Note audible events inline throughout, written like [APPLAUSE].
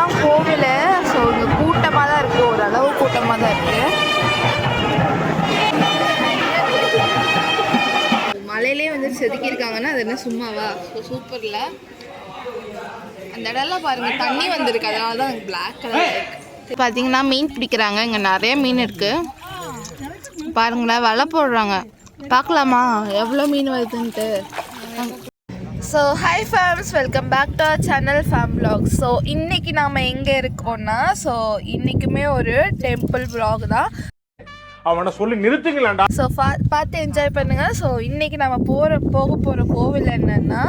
இதுதான் கோவில் ஸோ இங்கே கூட்டமாக தான் இருக்குது ஓரளவு கூட்டமாக தான் இருக்குது மலையிலே வந்து செதுக்கியிருக்காங்கன்னா அது என்ன சும்மாவா? ஸோ சூப்பரில் அந்த இடம்லாம் பாருங்கள் தண்ணி வந்திருக்கு. அதனால தான் பிளாக் கலர் இருக்குது பார்த்தீங்கன்னா மீன் பிடிக்கிறாங்க. இங்கே நிறைய மீன் இருக்குது பாருங்களேன் வலை போடுறாங்க. பார்க்கலாமா? எவ்வளோ மீன் வருதுன்ட்டு. So hi fams welcome back to our channel fam vlog so இன்றைக்கி நாம் எங்கே இருக்கோம்னா ஸோ இன்றைக்குமே ஒரு டெம்பிள் vlog தான். அவனை சொல்லி நிறுத்துங்களேன்டா. ஸோ பார்த்து என்ஜாய் பண்ணுங்கள் ஸோ இன்றைக்கி நம்ம போகிற போக போகிற கோவில் என்னென்னா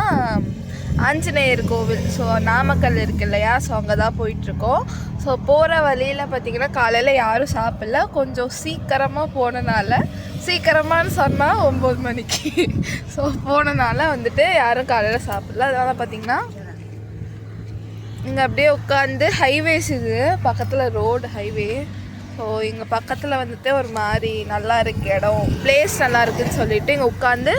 ஆஞ்சநேயர் கோவில். ஸோ நாமக்கல் இருக்கு இல்லையா? ஸோ அங்கே தான் போயிட்டுருக்கோம். ஸோ போகிற வழியில் பார்த்தீங்கன்னா காலையில் யாரும் சாப்பிடல. கொஞ்சம் சீக்கிரமாக போனனால சீக்கிரமானு சொன்னால் ஒம்பது மணிக்கு. [LAUGHS] ஸோ போனனால வந்துட்டு யாரும் காலையில் சாப்பிடல. அதனால் பார்த்தீங்கன்னா இங்கே அப்படியே உட்காந்து ஹைவேஸ் இது. பக்கத்தில் ரோடு ஹைவே ஸோ இங்கே பக்கத்தில் வந்துட்டு ஒரு மாதிரி நல்லா இருக்கு இடம். பிளேஸ் நல்லா இருக்குன்னு சொல்லிட்டு இங்கே உட்காந்து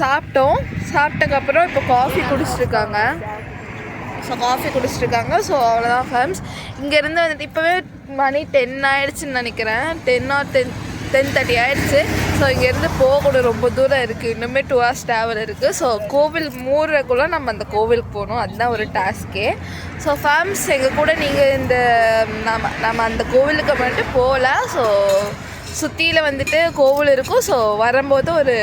சாப்பிட்டோம். சாப்பிட்டக்கப்புறம் இப்போ காஃபி குடிச்சிருக்காங்க ஸோ காஃபி குடிச்சிருக்காங்க ஸோ அவ்வளோதான் ஃபேம்ஸ் இங்கேருந்து வந்துட்டு இப்போவே மணி டென் ஆயிடுச்சுன்னு நினைக்கிறேன். Ten or ten ten thirty ஆயிடுச்சு. ஸோ இங்கேருந்து போகக்கூட ரொம்ப தூரம் இருக்குது இன்னுமே டூ ஹவர்ஸ் ட்ராவல் இருக்குது ஸோ கோவில் மூடுறக்குள்ளே நம்ம அந்த கோவிலுக்கு போகணும். அதுதான் ஒரு டாஸ்க்கே ஸோ ஃபேம்ஸ் எங்கள் கூட நீங்கள் இந்த நம்ம நம்ம அந்த கோவிலுக்கு மட்டும் போகல ஸோ சுற்றியில் வந்துட்டு கோவில் இருக்கும். ஸோ வரும்போது ஒரு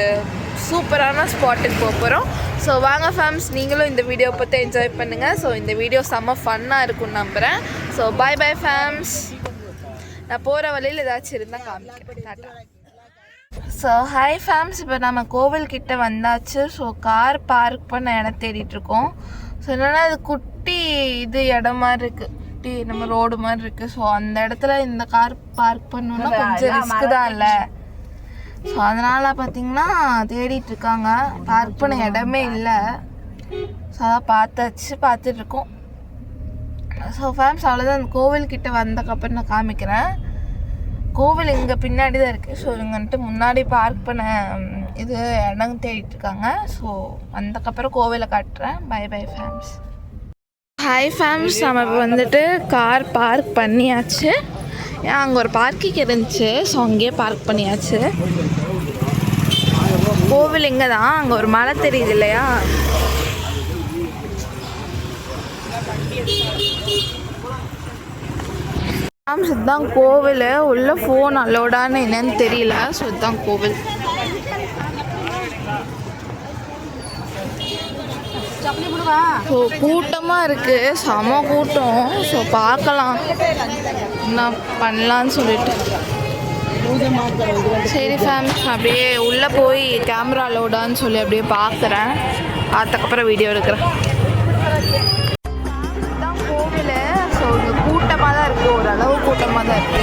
சூப்பரான ஸ்பாட்டுக்கு போக போகிறோம் ஸோ வாங்க ஃபேம்ஸ் நீங்களும் இந்த வீடியோ பற்றி என்ஜாய் பண்ணுங்கள் ஸோ இந்த வீடியோ செம்ம ஃபன்னாக இருக்கும்னு நம்புகிறேன் ஸோ பாய் பாய் ஃபேம்ஸ் நான் போகிற வழியில் ஏதாச்சும் இருந்தால் காமிக்கிறேன். டாட்டா. ஸோ ஹாய் ஃபேம்ஸ் இப்போ நம்ம கோவில்கிட்ட வந்தாச்சு. ஸோ கார் பார்க் பண்ண இடம் தேடிட்டு இருக்கோம். ஸோ என்னென்னா அது குட்டி இது இடம் மாதிரி இருக்குது குட்டி நம்ம ரோடு மாதிரி இருக்குது ஸோ அந்த இடத்துல இந்த கார் பார்க் பண்ணணும்னா கொஞ்சம் ரிஸ்க் தான் இல்லை ஸோ அதனால் பார்த்தீங்கன்னா தேடிட்டு இருக்காங்க. பார்க் பண்ண இடமே இல்லை. ஸோ அதான் பார்த்தாச்சு பார்த்துட்டு இருக்கோம். ஸோ ஃபேம்ஸ் அவ்வளோதான் அந்த கோவில்கிட்ட வந்தக்கப்புறம் நான் காமிக்கிறேன். கோவில் இங்கே பின்னாடி தான் இருக்குது ஸோ இவங்க வந்துட்டு முன்னாடி பார்க் பண்ண இது இடம் தேடிட்டுருக்காங்க ஸோ வந்தக்கப்புறம் கோவிலை காட்டுறேன். Bye bye fams hi fams நம்ம இப்போ வந்துட்டு கார் பார்க் பண்ணியாச்சு. ஏன் அங்கே ஒரு பார்க்கிங் இருந்துச்சு. ஸோ அங்கேயே பார்க் பண்ணியாச்சு. கோவில் இங்கே தான் அங்கே ஒரு மலை தெரியுது இல்லையா? ஃபேம்ஸ் கோவில். உள்ள ஃபோன் அலோடான்னு என்னன்னு தெரியல. ஸோ கோவில். ஸோ கூட்டமாக இருக்குது செம கூட்டம். ஸோ பார்க்கலாம். என்ன பண்ணலான்னு சொல்லிட்டு. சரி ஃபேம் அப்படியே உள்ளே போய் கேமரா லோடான்னு சொல்லி அப்படியே பார்க்குறேன். அதுக்கப்புறம் வீடியோ எடுக்கிறேன். கூட்டமாக தான் இருக்குது ஓரளவு கூட்டமாக தான் இருக்குது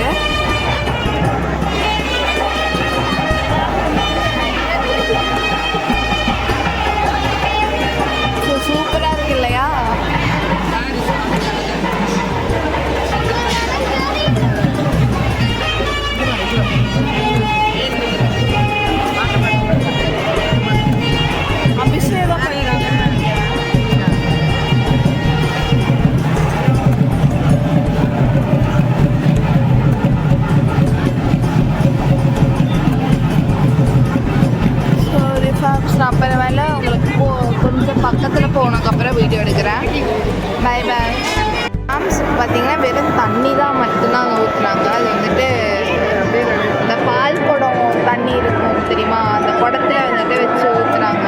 தெரியுமா? அந்த குடத்தை வந்துட்டு வச்சு ஊற்றுனாங்க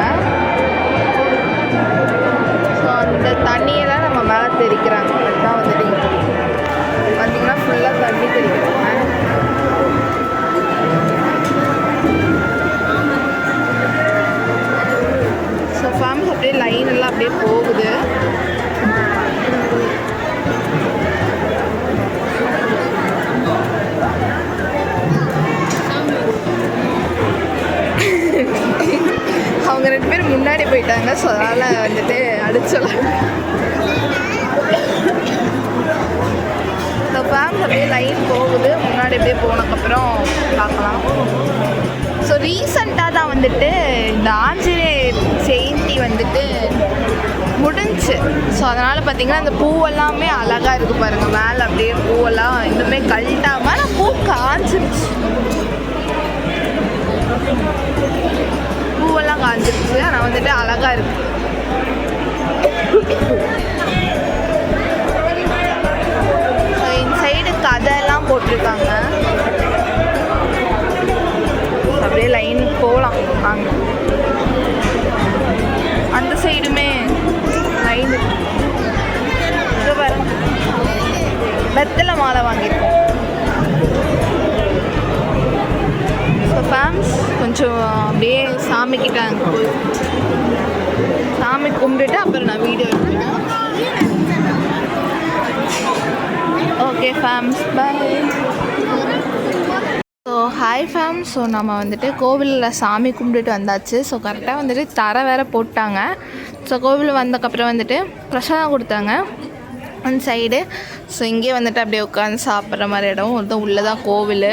ஸோ அந்த தண்ணியெல்லாம் நம்ம மேலே தெரிக்கிறாங்க அதுதான் வந்துட்டு இங்க. பார்த்தீங்கன்னா ஃபுல்லாக தண்ணி தெரிக்கிறாங்க ஸோ ஃபேம்ஸ் அப்படியே லைன் எல்லாம் அப்படியே போ அவங்க ரெண்டு பேரும் முன்னாடி போயிட்டாங்க ஸோ அதனால் வந்துட்டு அடிச்சலாம் இந்த ஃபேமில் அப்படியே லைன் போகுது முன்னாடி அப்படியே போனதுக்கப்புறம் பார்க்கலாம். ஸோ ரீசண்டாக தான் வந்துட்டு இந்த ஆஞ்சநேயர் ஜெயந்தி வந்துட்டு முடிஞ்சுச்சு ஸோ அதனால் பார்த்தீங்கன்னா அந்த பூவெல்லாமே அழகாக இருக்குது பாருங்கள் மேலே அப்படியே பூவெல்லாம் இன்னுமே கழட்டாமல் பூ காஞ்சிருச்சு. பூவெல்லாம் காஞ்சிருச்சு ஆனால் வந்துட்டு அழகாக இருக்குது சைடு கதையெல்லாம் போட்டிருக்காங்க. அப்படியே லைன் போகலாம் அங்கே அந்த சைடுமே லைன் வெத்தலை மாலை வாங்கியிருக்கோம். ஃபேம்ஸ் கொஞ்சம் அப்படியே சாமிக்கிட்டாங்க சாமி கும்பிட்டுட்டு அப்புறம் நான் வீடியோ எடுக்கிறேன் okay fams bye so hi fam so நம்ம வந்துட்டு கோவிலில் சாமி கும்பிட்டுட்டு வந்தாச்சு. ஸோ கரெக்டாக வந்துட்டு தரை வேற போட்டாங்க. ஸோ கோவில் வந்தக்கப்புறம் வந்துட்டு பிரசாதம் கொடுத்தாங்க. அந்த சைடு ஸோ இங்கே வந்துட்டு அப்படியே உட்காந்து சாப்பிட்ற மாதிரி இடம். ஒருத்தன் உள்ளே தான் கோவில்.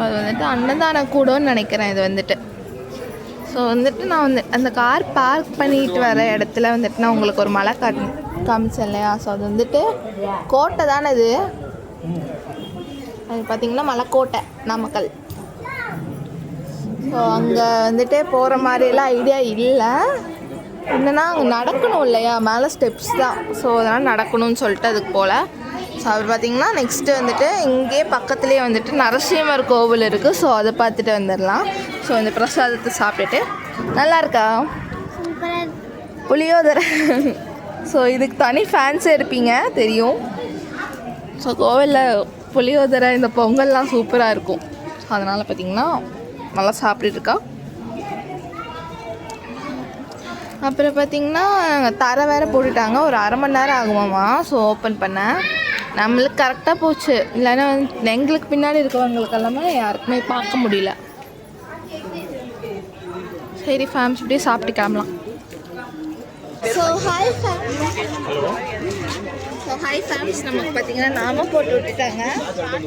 அது வந்துட்டு அன்னதான கூடன்னு நினைக்கிறேன் இது வந்துட்டு. ஸோ வந்துட்டு நான் வந்து அந்த கார் பார்க் பண்ணிட்டு வர இடத்துல வந்துட்டு நான் உங்களுக்கு ஒரு மலை காட்டு காமிச்சேன் இல்லையா ஸோ அது வந்துட்டு கோட்டை தானே இது? அது பார்த்தீங்கன்னா மலைக்கோட்டை நாமக்கல். ஸோ அங்கே வந்துட்டு போகிற மாதிரிலாம் ஐடியா இல்லை. என்னன்னா அங்கே நடக்கணும் இல்லையா? மேலே ஸ்டெப்ஸ் தான். ஸோ அதனால் நடக்கணும்னு சொல்லிட்டு அதுக்கு போல். ஸோ அது பார்த்தீங்கன்னா நெக்ஸ்ட்டு வந்துட்டு இங்கேயே பக்கத்துலேயே வந்துட்டு நரசிம்மர் கோவில் இருக்குது ஸோ அதை பார்த்துட்டு வந்துடலாம். ஸோ இந்த பிரசாதத்தை சாப்பிட்டுட்டு. நல்லா இருக்கா புளியோதரை. ஸோ இதுக்கு தனி ஃபேன்ஸே இருப்பீங்க. தெரியும். ஸோ கோவிலில் புளியோதரை இந்த பொங்கல்லாம் சூப்பராக இருக்கும். ஸோ அதனால் பார்த்தீங்கன்னா நல்லா சாப்பிட்டுட்டு இருக்கா. அப்புறம் பார்த்தீங்கன்னா தரை வேற போட்டுட்டாங்க. ஒரு அரை மணி நேரம் ஆகுமாம்மா. ஸோ ஓப்பன் பண்ண நம்மளுக்கு கரெக்டாக போச்சு. இல்லைன்னா வந்து எங்களுக்கு பின்னாடி இருக்கவங்களுக்கு எல்லாமே யாருக்குமே பார்க்க முடியல. சரி ஃபேம்ஸ் இப்படியே சாப்பிட்டு கிளம்பலாம். So hi so hi fams நமக்கு பார்த்தீங்கன்னா நாம போட்டு விட்டுட்டாங்க.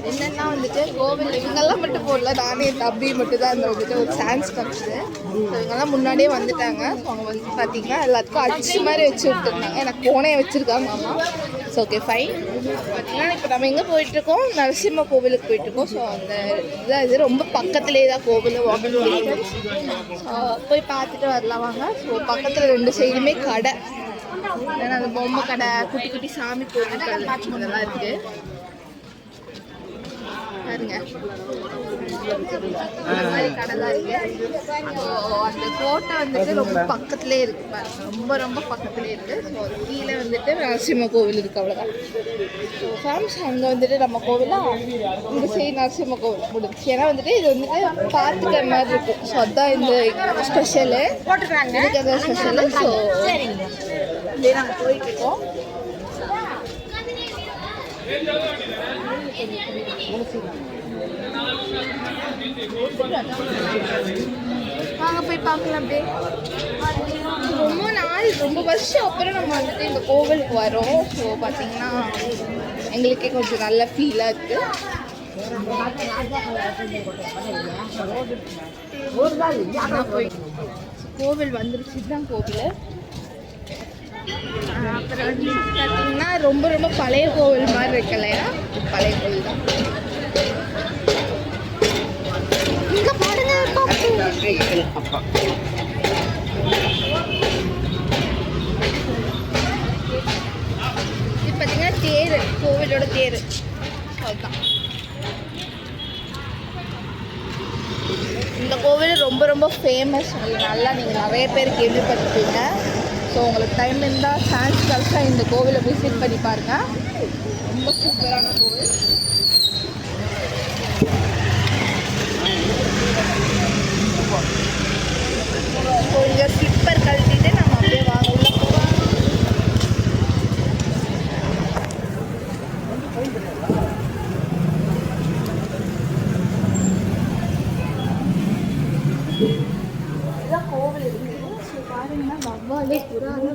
என்னென்னா வந்துட்டு கோவில் இவங்கெல்லாம் மட்டும் போடல. நானே என் தம்பி மட்டும் தான் அந்த வந்துட்டு ஒரு சான்ஸ் கிடச்சிது ஸோ இவங்கெல்லாம் முன்னாடியே வந்துட்டாங்க. ஸோ அவங்க வந்து பார்த்தீங்கன்னா எல்லாத்துக்கும் அடிச்சு மாதிரி வச்சு விட்டுருந்தாங்க. எனக்கு போனே வச்சுருக்காங்க மாமா. ஸோ ஓகே ஃபைன் பார்த்தீங்கன்னா இப்போ நம்ம எங்கே போயிட்டுருக்கோம்? நரசிம்ம கோவிலுக்கு போயிட்டுருக்கோம். ஸோ அந்த இதான் இது. ரொம்ப பக்கத்துலேயே தான் கோவில் வாக்கிங் போய் பார்த்துட்டு வரலாம் வாங்க. ஸோ பக்கத்தில் ரெண்டு சைடுமே கடை. ஏன்னா அந்த பொம்மை கடை குட்டி குட்டி சாமி கோவில் அதெல்லாம் இருக்கு. பாருங்க. இந்த மாதிரி கடைலாம் இருக்கு. ஸோ அந்த கோட்டை வந்துட்டு ரொம்ப பக்கத்துலேயே இருக்கு பாருங்க ரொம்ப ரொம்ப பக்கத்துலேயே இருக்கு ஸோ அது கீழே வந்துட்டு நரசிம்ம கோவில் இருக்கு அவ்வளோதான் ஸோ ஃபேம்ஸ் அங்கே வந்துட்டு நம்ம கோவிலாம் இந்த சைடு நரசிம்ம கோவில் முடிஞ்சு ஏன்னா வந்துட்டு இது வந்துட்டு பார்த்துக்கிற மாதிரி இருக்கும். ஸோ அதுதான் இந்த ஸ்பெஷலு அந்த ஸ்பெஷலு ஸோ நாங்கள் போயிட்டு இருக்கோம் வாங்க போய் பார்க்கலாம் அப்படியே. ரொம்ப நாள் ரொம்ப வருஷம் அப்புறம் நம்ம வந்துட்டு இந்த கோவிலுக்கு வரோம். ஸோ பார்த்தீங்கன்னா எங்களுக்கே கொஞ்சம் நல்ல ஃபீலாக இருக்குது போய். கோவில் வந்துருச்சு தான் கோவில். அப்புறம் வந்து பார்த்தீங்கன்னா ரொம்ப ரொம்ப பழைய கோவில் மாதிரி இருக்கு இல்லையா? பழைய கோவில் தான் இங்க பாருங்க இது பார்த்தீங்கன்னா தேர் கோவிலோட தேர். அதுதான். இந்த கோவில் ரொம்ப ரொம்ப ஃபேமஸ் உங்களுக்கு நல்லா நீங்கள் நிறைய பேர் கேள்விப்பட்டிருப்பீங்க. ஸோ உங்களுக்கு டைம் இருந்தால் சான்ஸ் கிடச்சா இந்த கோவிலை விசிட் பண்ணி பாருங்கள் ரொம்ப சூப்பரான கோவில் ஸோ இங்கே ஸ்லிப்பர் கழட்டிட்டு நம்ம அப்படியே வாங்க உள்ள போகலாம் இதான் கோவில் இருக்குது ஸோ பாருங்கன்னா வவ்வாலே புறாலாம் பாருங்க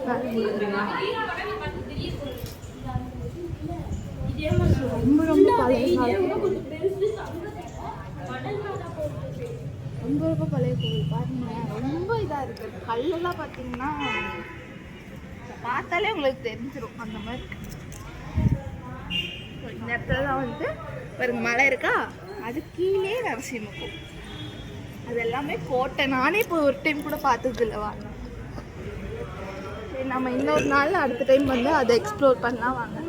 ரொம்ப ரொம்ப பழைய ரொம்ப ரொம்ப பழைய கோவில் பாருங்க ரொம்ப இதாக இருக்குது கல்லெல்லாம் பார்த்தீங்கன்னா பார்த்தாலே உங்களுக்கு தெரிஞ்சிடும் அந்த மாதிரி இந்த இடத்துல தான் வந்து பாருங்க மலை இருக்கா அது கீழே நரசிம்மக்கும் அது எல்லாமே கோட்டை நானே இப்போ ஒரு டைம் கூட பார்த்தது இல்லை வாங்க சரி நம்ம இன்னொரு நாள் அடுத்த டைம் வந்து அதை எக்ஸ்ப்ளோர் பண்ணலாம் வாங்க.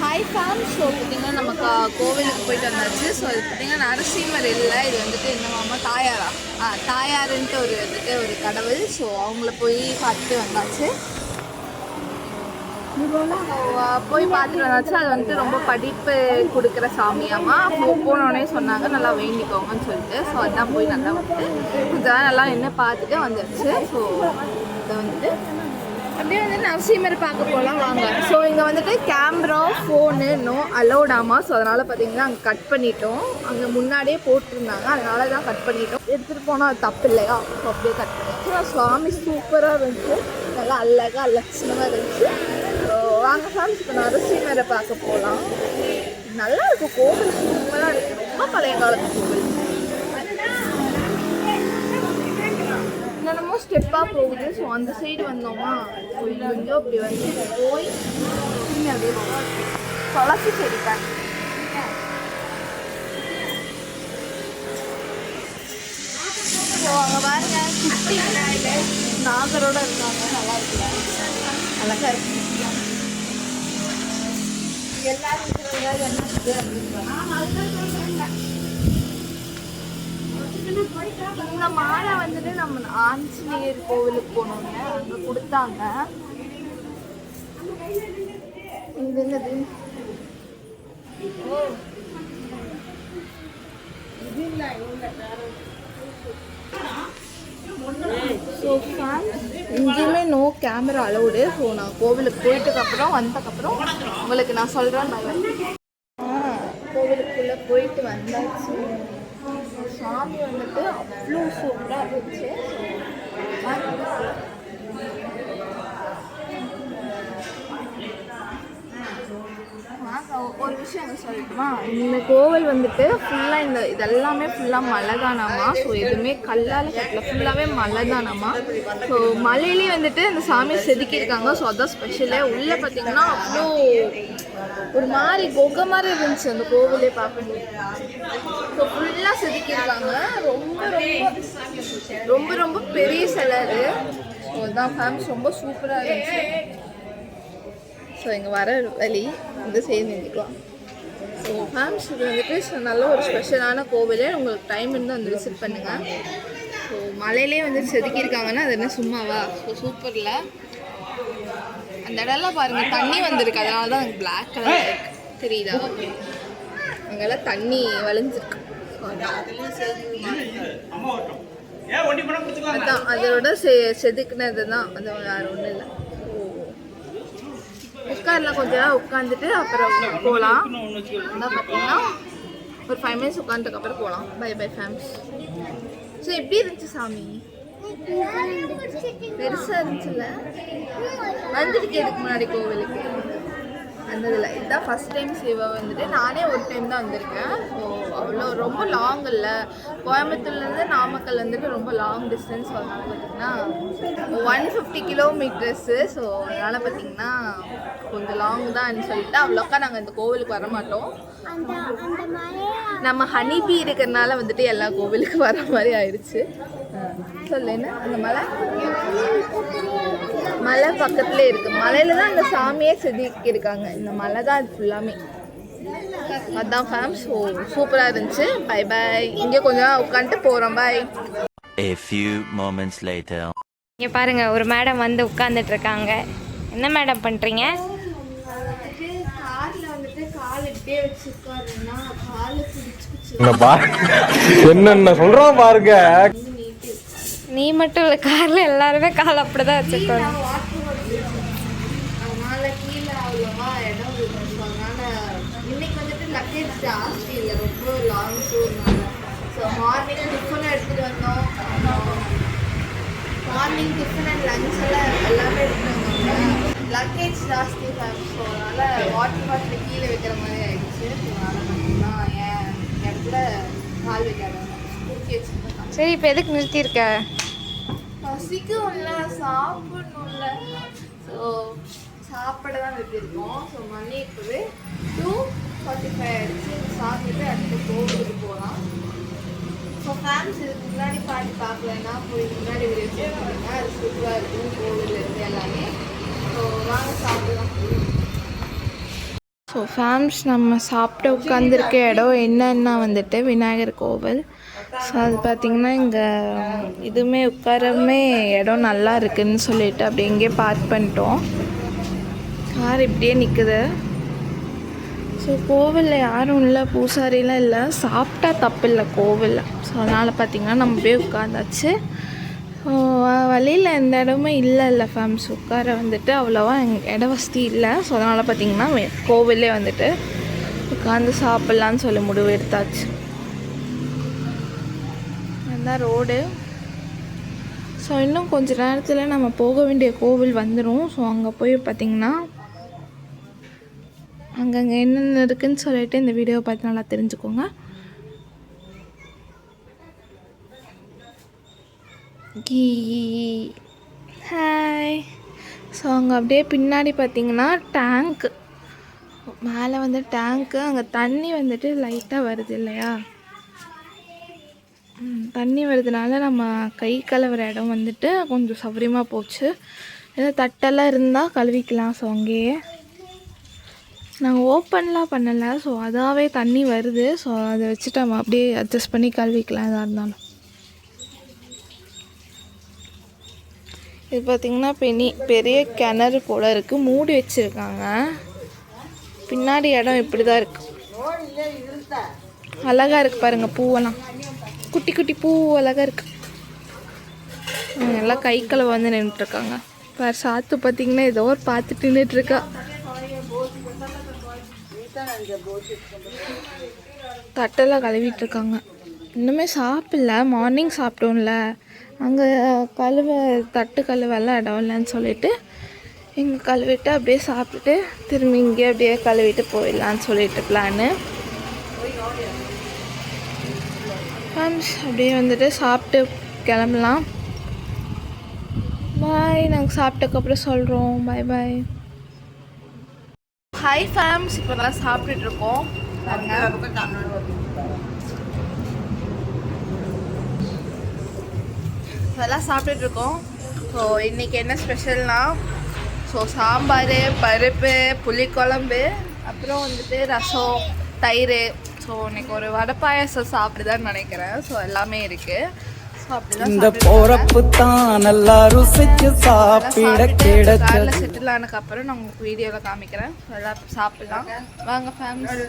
ஹாய் ஃபேம் ஸோ பார்த்தீங்கன்னா நமக்கு கோவிலுக்கு போயிட்டு வந்தாச்சு. ஸோ இது பார்த்தீங்கன்னா நரசிம்மர் இல்லை. இது வந்துட்டு என்னவாமா தாயாரா? ஆ தாயாருன்ட்டு ஒரு வந்துட்டு ஒரு கடவுள். ஸோ அவங்கள போய் பார்த்துட்டு வந்தாச்சு. So, போய் பார்த்துட்டு வந்தாச்சு. அது வந்துட்டு ரொம்ப படிப்பு கொடுக்குற சாமியாமா. போனோடனே சொன்னாங்க. நல்லா வேண்டிக்கோங்கன்னு சொல்லிட்டு. ஸோ அதான் போய் நல்லா வந்துட்டு இதெல்லாம் நல்லா என்ன பார்த்துட்டு வந்துடுச்சு ஸோ இதை வந்துட்டு அப்படியே வந்து நரசிம்மர் பார்க்க போகலாம் வாங்க. ஸோ இங்கே வந்துட்டு கேமரா ஃபோனு நோ அலோடாமா ஸோ அதனால் பார்த்தீங்கன்னா அங்கே கட் பண்ணிட்டோம். அங்கே முன்னாடியே போட்டிருந்தாங்க. அதனால தான் கட் பண்ணிட்டோம். எடுத்துகிட்டு போனால் அது தப்பு இல்லையா? ஸோ அப்படியே கட் பண்ணிட்டு சுவாமி சூப்பராக இருந்துச்சு. நல்லா அழகாக லட்சணமாக இருந்துச்சு. வாங்க சாமி இப்போ நான் நரசிம்மரை பார்க்க போகலாம் நல்லா இருக்கும் கோவில் சூப்பராக இருக்குது ரொம்ப பழைய காலத்து கோவில். என்னென்னமோ ஸ்டெப்பாக போகுது. ஸோ அந்த சைடு வந்தோமா? ஸோ இங்கேயோ அப்படி வந்து போய் அப்படியே துளசி செடி ஸோ பாருங்க குட்டி நாகரோட இருக்காங்க. நல்லா இருக்குல்ல அழகா இருக்கு. எல்லாரும் இருக்கிறவங்க என்ன இருக்குது அப்படின்னு இந்த மாலை வந்துட்டு நம்ம ஆஞ்சநேயர் கோவிலுக்கு போனோங்க அங்கே கொடுத்தாங்க இது என்னது ஓ. ஸோ எங்கேயுமே நோ கேமரா அலௌடு ஸோ நான் கோவிலுக்கு போயிட்டதுக்கப்புறம் வந்ததுக்கப்புறம் உங்களுக்கு நான் சொல்கிறேன் கோவிலுக்குள்ளே போயிட்டு வந்தாச்சு. சாமி வந்துட்டு அவ்வளோ சூப்பராக இருந்துச்சு. ஒரு விஷயம் சொல்லட்டுமா இந்த கோவில் வந்துட்டு ஃபுல்லாக இந்த இதெல்லாமே ஃபுல்லாக மலை தானாமா ஸோ எதுவுமே கல்லால் கட்டல. ஃபுல்லாகவே மலை தானாமா ஸோ மலையிலே வந்துட்டு இந்த சாமி செதுக்கியிருக்காங்க. ஸோ அதான் ஸ்பெஷலு உள்ளே பார்த்தீங்கன்னா அவ்வளோ ஒரு மாதிரி கொகை மாதிரி இருந்துச்சு அந்த கோவிலே பார்க்கும்போது. ஸோ ஃபுல்லாக செதுக்கியிருக்காங்க. ரொம்ப ரொம்ப ரொம்ப ரொம்ப பெரிய சிலை அது. ஸோ அதுதான் ஃபேம்ஸ் ரொம்ப சூப்பராக இருந்துச்சு. ஸோ இங்கே வர வழி வந்து சேர்ந்து நிற்கலாம். ஸோ ஃபேம்ஸ் வந்துட்டு நல்ல ஒரு ஸ்பெஷலான கோவில். உங்களுக்கு டைம் இருந்து வந்து விசிட் பண்ணுங்கள் ஸோ மலையிலே வந்து செதுக்கியிருக்காங்கன்னா அது என்ன சும்மாவா? ஸோ சூப்பரில் அந்த இடம்லாம் பாருங்கள் தண்ணி வந்திருக்கு. அதனால தான் அங்கே பிளாக் கலர் தெரியுதா? அங்கெல்லாம் தண்ணி வழிஞ்சிருக்கு. அதான் அதோட செ செதுக்குனது தான் அது வேறு ஒன்றும் இல்லை. உட்காரலாம் கொஞ்ச நேரம் உட்காந்துட்டு அப்புறம் போகலாம் அதான் பார்த்தீங்கன்னா ஒரு ஃபைவ் மினிட்ஸ் உட்காந்துக்கு அப்புறம் போகலாம் பை பை ஃபேம்ஸ் ஸோ எப்படி இருந்துச்சு சாமி? பெருசாக இருந்துச்சுல்ல? வந்துருக்கு எதுக்கு முன்னாடி கோவிலுக்கு. வந்ததில்ல இதுதான் ஃபஸ்ட் டைம் சிவா வந்துட்டு நானே ஒரு டைம் தான் வந்திருக்கேன். ஸோ அவ்வளோ ரொம்ப லாங் இல்லை. கோயம்புத்தூர்லேருந்து நாமக்கல் வந்துட்டு ரொம்ப லாங் டிஸ்டன்ஸ் அதனால பார்த்தீங்கன்னா ஒன் ஃபிஃப்டி கிலோமீட்டர்ஸு ஸோ அதனால் பார்த்தீங்கன்னா கொஞ்சம் லாங் தான் சொல்லிட்டு அவ்வளோக்கா நாங்கள் இந்த கோவிலுக்கு வர மாட்டோம். நம்ம ஹனிபி இருக்கிறதுனால வந்துட்டு எல்லா கோவிலுக்கு வர மாதிரி ஆயிடுச்சு. சொல்லு என்ன? அந்த மலை? மலை பக்கத்துல இருக்கு. மலையில தான் அந்த சாமியே செதுக்கி இருக்காங்க இந்த மலை தான் இது ஃபுல்லாமே அதான் ஃபேம் ஸோ சூப்பராக இருந்துச்சு. பை பை இங்கே கொஞ்ச நேரம் உட்காந்துட்டு போகிறோம் bye A few moments later. இங்கே பாருங்க ஒரு மேடம் வந்து உட்கார்ந்துட்டு இருக்காங்க. என்ன மேடம் என்னப்பா என்னென்ன சொல்றான் பாருங்க. நீ மட்டும் இல்லை காரில் எல்லாருமே கால் அப்படி தான் வச்சுருக்கோம் அதனால கீழே அவ்வளோவா இடம் இல்லை ஸோ அதனால இன்னைக்கு வந்துட்டு இல்லை ரொம்ப லாங் டூர்னால ஸோ மார்னிங் டிஃபன் எடுத்துகிட்டு வந்தோம். மார்னிங் டிஃபன் அண்ட் லஞ்ச் எல்லாம் எல்லாமே எடுத்துகிட்டு வந்தோம். லக்கேஜ் ஜாஸ்தி ஸோ அதனால் வாட்டர் பாட்டில் கீழே வைக்கிற மாதிரி ஆயிடுச்சு. ஸோ அதனால் பார்த்தீங்கன்னா என் இடத்துல கால் வைக்காத. தூக்கி சரி இப்போ எதுக்கு நிறுத்தியிருக்க? பசிக்கும் இல்லை சாப்பிடணும்ல. ஸோ சாப்பிட தான் நிறுத்திருக்கோம் ஸோ மணி இப்போவே டூ ஃபார்ட்டி ஃபைவ் ஆயிடுச்சு சாப்பிட்டுட்டு அடுத்து கோவிலுக்கு போகலாம் ஸோ ஃபேம்ஸ் இதுக்கு முன்னாடி பாட்டு பார்க்கலன்னா போய் முன்னாடி வீடியோ செக் அது சூப்பராக இருக்கும் கோவில் இருந்து எல்லாமே. ஸோ வாங்க சாப்பிடலாம். ஸோ ஃபேம்ஸ் நம்ம சாப்பிட்டு உட்காந்துருக்க இடம் என்னன்னா வந்துட்டு விநாயகர் கோவில். ஸோ அது பார்த்திங்கன்னா இங்கே இதுவுமே உட்காரமே இடம் நல்லா இருக்குதுன்னு சொல்லிட்டு அப்படி இங்கேயே பார்க் பண்ணிட்டோம். கார் இப்படியே நிற்குது ஸோ கோவிலில் யாரும் இல்லை பூசாரிலாம் இல்லை. சாப்பிட்டா தப்பு இல்லை கோவிலில். ஸோ அதனால் பார்த்திங்கன்னா நம்ம போய் உட்காந்தாச்சு. ஸோ வழியில் எந்த இடமுமே இல்லை இல்லை ஃபேம்ஸ் உட்கார வந்துட்டு அவ்வளோவா இட வசதி இல்லை. ஸோ அதனால் பார்த்திங்கன்னா கோவிலே வந்துட்டு உட்காந்து சாப்பிட்லான்னு சொல்லி முடிவு எடுத்தாச்சு. அதுதான் ரோடு. ஸோ இன்னும் கொஞ்ச நேரத்தில் நம்ம போக வேண்டிய கோவில் வந்துடும் ஸோ அங்கே போய் பார்த்திங்கன்னா அங்கங்கே என்னென்ன இருக்குன்னு சொல்லிட்டு இந்த வீடியோவை பார்த்து நல்லா தெரிஞ்சுக்கோங்க. Key hi. ஸோ அங்கே அப்படியே பின்னாடி பார்த்தீங்கன்னா டேங்க்கு மேலே வந்து டேங்க்கு அங்கே தண்ணி வந்துட்டு லைட்டாக வருது இல்லையா? தண்ணி வருதுனால நம்ம கை கழுவுற இடம் வந்துட்டு கொஞ்சம் சௌகரியமாக போச்சு. ஏதோ தட்டெல்லாம் இருந்தால் கழுவிக்கலாம். ஸோ அங்கேயே நாங்கள் ஓப்பன்லாம் பண்ணலை. ஸோ அதாவே தண்ணி வருது. ஸோ அதை வச்சுட்டு நம்ம அப்படியே அட்ஜஸ்ட் பண்ணி கழுவிக்கலாம் எதாக இருந்தாலும். இது பார்த்திங்கன்னா பெனி பெரிய கிணறு போல் இருக்குது மூடி வச்சுருக்காங்க. பின்னாடி இடம் இப்படி தான் இருக்குது அழகாக இருக்குது பாருங்கள் பூவெல்லாம். குட்டி குட்டி பூ அழகாக இருக்குது எல்லாம் கை கழுவ வந்து நின்றுட்டுருக்காங்க பாரு சாத்து பார்த்திங்கன்னா ஏதோ ஒரு பார்த்துட்டு நின்றுட்டுருக்கா தட்டெல்லாம் கழுவிட்டு இருக்காங்க இன்னுமே சாப்பிடல. மார்னிங் சாப்பிட்டோம்ல. அங்கே கழுவ தட்டு கழுவெல்லாம் இடம் இல்லைன்னு சொல்லிட்டு இங்கே கழுவிட்டு அப்படியே சாப்பிட்டுட்டு திரும்பி இங்கே அப்படியே கழுவிட்டு போயிடலான்னு சொல்லிட்டு பிளானு அப்படியே வந்துட்டு சாப்பிட்டு கிளம்பலாம். பாய் நாங்கள் சாப்பிட்டக்கப்புறம் சொல்கிறோம் பாய் பாய் ஹாய் ஃபேம்ஸ் இப்போ நல்லா சாப்பிட்டுட்டு இருக்கோம். அதெல்லாம் சாப்பிட்டுட்டு இருக்கோம். ஸோ இன்றைக்கி என்ன ஸ்பெஷல்னா ஸோ சாம்பார் பருப்பு புளிக்குழம்பு அப்புறம் வந்துட்டு ரசம் தயிர். ஸோ இன்னைக்கு ஒரு வடை பாயாசம் சாப்பிடுதான்னு நினைக்கிறேன். ஸோ எல்லாமே இருக்குது இந்த போறப்பு தான் நல்லா ருசிச்சு சாப்பிட கிடைச்சது. காரில் செட்டில் ஆனதுக்கு அப்புறம் நான் உங்களுக்கு வீடியோவில் காமிக்கிறேன். எல்லாம் சாப்பிடலாம். வாங்க ஃபேமிலி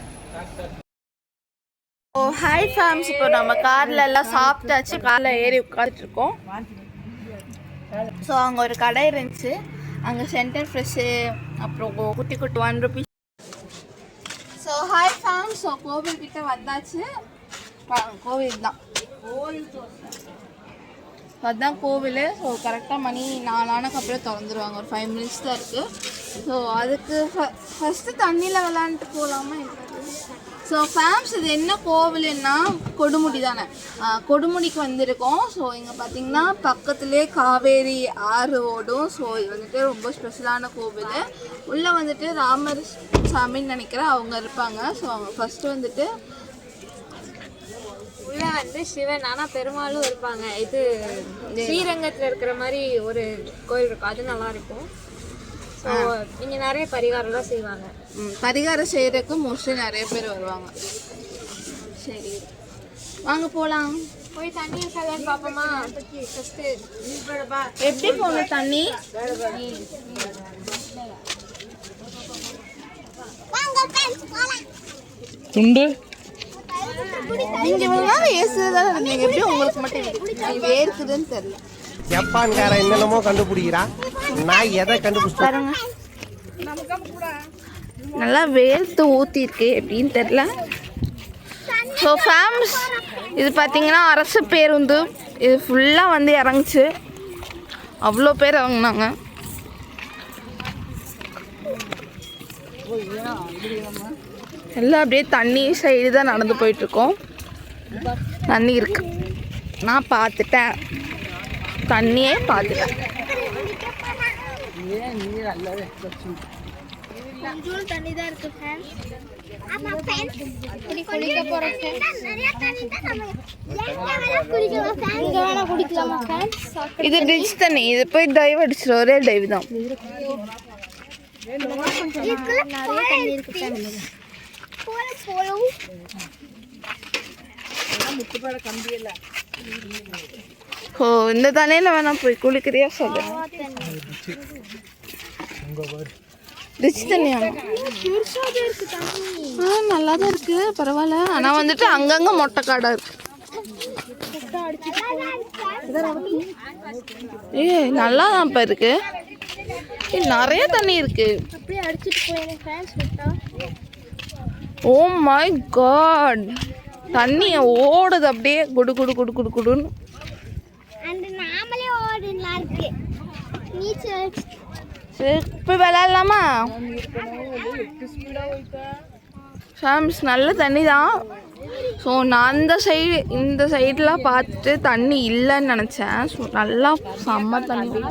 ஓ ஹாய் ஃபேம்ஸ் இப்போ நம்ம காரில் எல்லாம் சாப்பிட்டாச்சு. காரில் ஏறி உட்காந்துட்டு இருக்கோம். ஸோ அங்கே ஒரு கடை இருந்துச்சு. அங்கே சென்டர் ஃப்ரெஷ்ஷு அப்புறம் குட்டி குட்டி one rupees so hi fam so கோவில் கிட்ட வந்தாச்சு. பா- கோவில் தான். அதுதான் கோவில். ஸோ கரெக்டாக மணி நாலானக்கு அப்புறம் திறந்துருவாங்க. ஒரு ஃபைவ் மினிட்ஸ் தான் இருக்குது ஸோ அதுக்கு ஃபஸ்ட்டு தண்ணியில் விளாண்டுட்டு போகலாமா ஸோ ஃபேம்ஸ் இது என்ன கோவில்னா கொடுமுடி தானே. கொடுமுடிக்கு வந்திருக்கோம். ஸோ இங்கே பார்த்தீங்கன்னா பக்கத்துலேயே காவேரி ஆறு ஓடும். ஸோ இது வந்துட்டு ரொம்ப ஸ்பெஷலான கோவில். உள்ளே வந்துட்டு ராமர் சாமின்னு நினைக்கிறேன். அவங்க இருப்பாங்க. ஸோ அவங்க ஃபஸ்ட்டு வந்துட்டு உள்ள வந்து சிவன் ஆனா பெருமாளும் இருப்பாங்க. இது ஸ்ரீரங்கத்துல இருக்கிற மாதிரி ஒரு கோயில் இருக்கும். அது நல்லா இருக்கும் ஸோ இங்க நிறைய பரிகாரம்லாம் செய்வாங்க. ம், பரிகாரம் செய்கிறதுக்கு மோஸ்ட்லி நிறைய பேர் வருவாங்க. சரி. வாங்க போகலாம் போய் தண்ணி இருக்காதான்னு பார்ப்போமா ஃபர்ஸ்ட் எப்படி போகணும் தண்ணி? துண்டு? நீங்க இவ்வளவு ஏசுறதா இருந்தீங்க எப்படி உங்களுக்கு மட்டும் இது வேர்க்குதுன்னு தெரியல. ஜப்பான்கார என்னென்னமோ கண்டுபிடிக்கிறான். நான் எதை கண்டுபிடிச்சேன் பாருங்க. நல்லா வேர்த்து ஊற்றிருக்கு எப்படின்னு தெரில ஸோ ஃபேம்ஸ் இது பார்த்தீங்கன்னா அரசு பேருந்து. இது ஃபுல்லாக வந்து இறங்குச்சு. அவ்வளோ பேர் இறங்குனாங்க. எல்லாம் அப்படியே தண்ணி சைடு தான் நடந்து போயிட்டுருக்கோம். தண்ணி இருக்கு. நான் பார்த்துட்டேன். தண்ணியே பார்த்துட்டேன் இது டிச் தண்ணி. இது போய் டைவ் அடிச்சிடும் ஒரே டைவ் தான். ஓ இந்த தண்ணியில் வேணாம் போய் குளிக்கிறியா சொல்லு. டிச் தண்ணியா? ஆ நல்லா தான் இருக்கு. பரவாயில்ல. ஆனால் வந்துட்டு அங்கங்கே மொட்டை காடாக இருக்கு. ஏ நல்லா தான் இப்போ இருக்கு. ஏ நிறைய தண்ணி இருக்கு அப்படியே அடிச்சிட்டு போயிடுங்க ஃப்ரெண்ட்ஸ் விட்டா ஓ மை காட் தண்ணி ஓடுது அப்படியே. குடு குடு குடு குடு குடுன்னு. போய் விளையாடலாமா? ஷாம்ஸ் நல்ல தண்ணி தான் ஸோ நான் அந்த சைடு இந்த சைடெலாம் பார்த்துட்டு தண்ணி இல்லைன்னு நினச்சேன். ஸோ நல்லா செம்ம தண்ணி.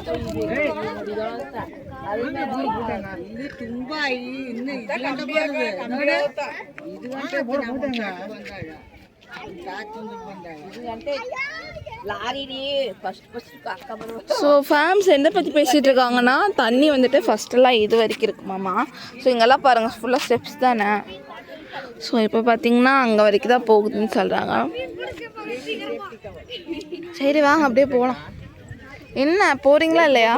ஸோ ஃபேம்ஸ் எந்த பற்றி பேசிகிட்டு இருக்காங்கன்னா தண்ணி வந்துட்டு ஃபஸ்ட்டெல்லாம் இது வரைக்கும் இருக்குமாமா ஸோ இங்கெல்லாம் பாருங்கள் ஃபுல்லாக ஸ்டெப்ஸ் தானே. ஸோ இப்போ பார்த்தீங்கன்னா அங்கே வரைக்கும் தான் போகுதுன்னு சொல்கிறாங்க சரி வாங்க அப்படியே போகலாம் என்ன போகிறீங்களா இல்லையா?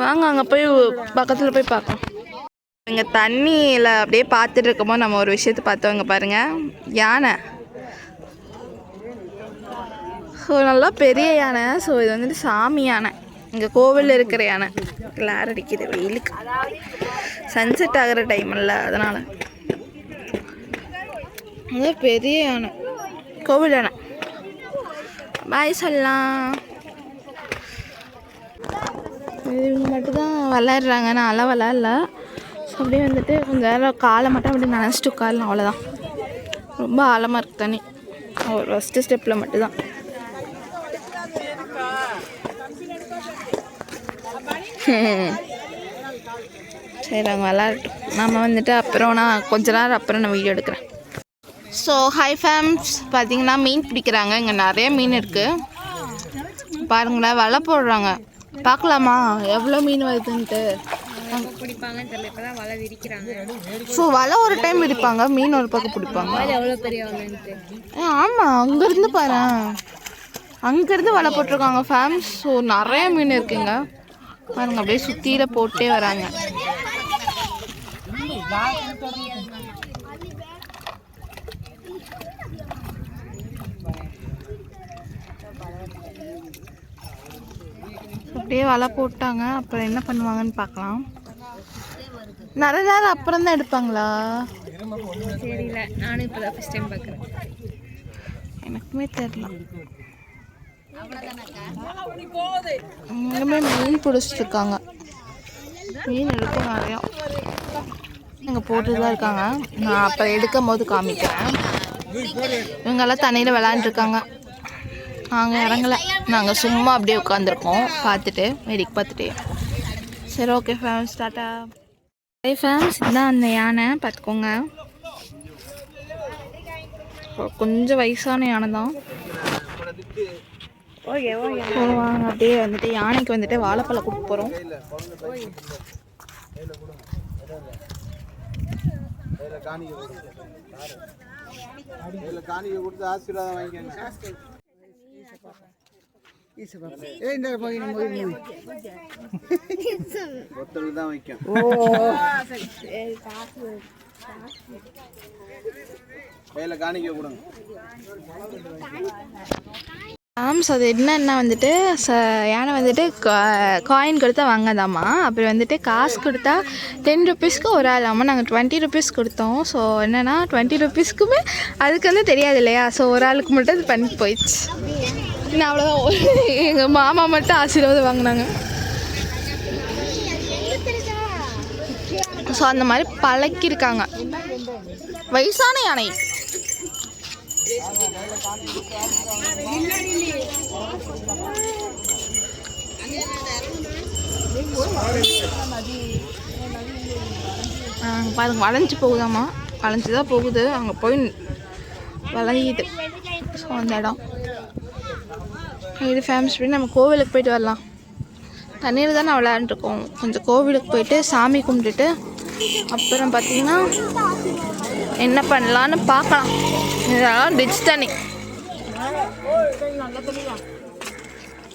வாங்க அங்கே போய் பக்கத்தில் போய் பார்க்கலாம். இங்கே தண்ணியில் அப்படியே பார்த்துட்டு இருக்கும்போது நம்ம ஒரு விஷயத்தை பார்த்தோங்க பாருங்க. யானை. ஸோ நல்லா பெரிய யானை. ஸோ இது வந்துட்டு சாமி யானை. இங்கே கோவிலில் இருக்கிற யானை. கிளார் அடிக்குது வெயிலுக்கு சன்செட் ஆகிற டைம் இல்லை அதனால். அது பெரிய யானை. கோவில் யானை. பாய் சொல்லலாம். இவங்க மட்டும்தான் விளாட்றாங்க நான்லாம் விளாட்ல ஸோ அப்படியே வந்துட்டு கொஞ்சம் நேரம் காலை மட்டும் அப்படியே நினச்சிட்டு உட்காரலாம். அவ்வளோதான் ரொம்ப ஆழமாக இருக்கு தண்ணி. ஒரு ஃபஸ்ட்டு ஸ்டெப்பில் மட்டும்தான். சரி அவங்க விளாட்டும் நம்ம வந்துட்டு அப்புறம் நான் கொஞ்ச நேரம் அப்புறம் நான் வீடியோ எடுக்கிறேன். ஸோ ஹை ஃபேம்ஸ் பார்த்தீங்கன்னா மீன் பிடிக்கிறாங்க. இங்கே நிறைய மீன் இருக்குது பாருங்களேன் வலை போடுறாங்க. பார்க்கலாமா? எவ்வளோ மீன் வருதுன்ட்டு. ஸோ வலை ஒரு டைம் பிடிப்பாங்க மீன் ஒரு பக்கம் பிடிப்பாங்க. ஆமாம் அங்கேருந்து பாரு. அங்கேருந்து வலை போட்டிருக்காங்க ஃபேம்ஸ் ஸோ நிறைய மீன் இருக்குங்க. பாருங்க அப்படியே சுற்றியில் போட்டே வராங்க. அப்படியே வலை போட்டாங்க. அப்புறம் என்ன பண்ணுவாங்கன்னு பார்க்கலாம். நிறைய நேரம் அப்புறம் தான் எடுப்பாங்களா? தெரியல. நானும் இப்போதான் ஃபஸ்ட் டைம் பார்க்குறேன். எனக்குமே தெரியல. இங்கேயுமே மீன் பிடிச்சிருக்காங்க மீன் எடுக்கும் நிறையா. இங்கே போட்டு தான் இருக்காங்க. நான் அப்போ எடுக்கும் போது காமிக்கிறேன். இவங்கெல்லாம் தண்ணியில் விளாண்டுருக்காங்க நாங்கள் இறங்கலை. நாங்கள் சும்மா அப்படியே உட்காந்துருக்கோம் பார்த்துட்டு வேடிக்கை பார்த்துட்டு. சரி ஓகே ஃபேம்ஸ் டாட்டா ஹே ஃபேம்ஸ் இதுதான் அந்த யானை. பார்த்துக்கோங்க. கொஞ்சம் வயசான யானை தான். வாங்க அப்படியே வந்துட்டு யானைக்கு வந்துட்டு வாழைப்பழம் கொடுக்க போகிறோம் ஆம்ஸ் அது என்னன்னா வந்துட்டு ச யானை வந்துட்டு காயின் கொடுத்தா வாங்காதாம்மா. அப்புறம் வந்துட்டு காசு கொடுத்தா டென் ருபீஸ்க்கு ஒரு ஆளாம்மா. நாங்கள் டுவெண்ட்டி ருபீஸ் கொடுத்தோம். ஸோ என்னென்னா டுவெண்ட்டி ருபீஸ்க்குமே அதுக்கு வந்து தெரியாது இல்லையா? ஸோ ஒரு ஆளுக்கு மட்டும் அது பண்ணி போயிடுச்சு. நான் அவ்வளோதான் எங்கள் மாமா மட்டும் ஆசீர்வாதம் வாங்கினாங்க. ஸோ அந்த மாதிரி பழக்கியிருக்காங்க. வயசான யானை. பாருங்க வளைஞ்சு போகுதாம்மா. வளைஞ்சு தான் போகுது. அங்கே போய் வளையுது. ஸோ அந்த இடம். இது ஃபேமஸ் பண்ணி நம்ம கோவிலுக்கு போயிட்டு வரலாம். தண்ணீர் தான் விளையாண்டுருக்கோம். கொஞ்சம் கோவிலுக்கு போயிட்டு சாமி கும்பிட்டுட்டு அப்புறம் பார்த்தீங்கன்னா என்ன பண்ணலான்னு பார்க்கலாம். இதெல்லாம் டிச் தண்ணி.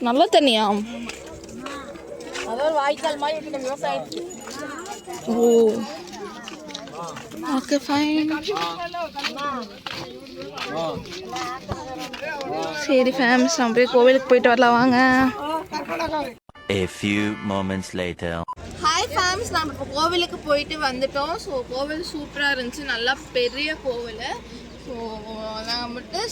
நல்ல தண்ணியா? ஓ. ஓகே ஃபைன் சரி ஃபேமிஸ் நம்ம போய் கோவிலுக்கு போயிட்டு வரலாம். வாங்க. A few moments later. Hi fams நம்ம இப்போ கோவிலுக்கு போயிட்டு வந்துட்டோம். ஸோ கோவில் சூப்பராக இருந்துச்சு. நல்லா பெரிய கோவில். நாங்கள் மட்டும்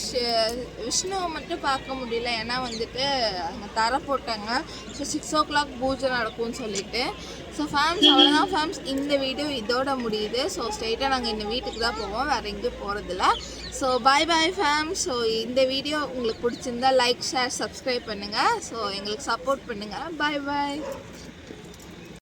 விஷ்ணுவை மட்டும் பார்க்க முடியல. ஏன்னா வந்துட்டு அங்கே தர போட்டாங்க. ஸோ சிக்ஸ் ஓ கிளாக் பூஜை நடக்கும்னு சொல்லிட்டு. ஸோ ஃபேம்ஸ் அவ்வளோதான் ஃபேம்ஸ் இந்த வீடியோ இதோட முடியுது. ஸோ ஸ்ட்ரெயிட்டாக நாங்கள் இந்த வீட்டுக்கு தான் போவோம். வேறு எங்கேயும் போகிறதில்ல so bye bye fam so இந்த வீடியோ உங்களுக்கு பிடிச்சிருந்தா லைக் ஷேர் சப்ஸ்கிரைப் பண்ணுங்கள் ஸோ எங்களுக்கு சப்போர்ட் பண்ணுங்கள் பாய் பாய்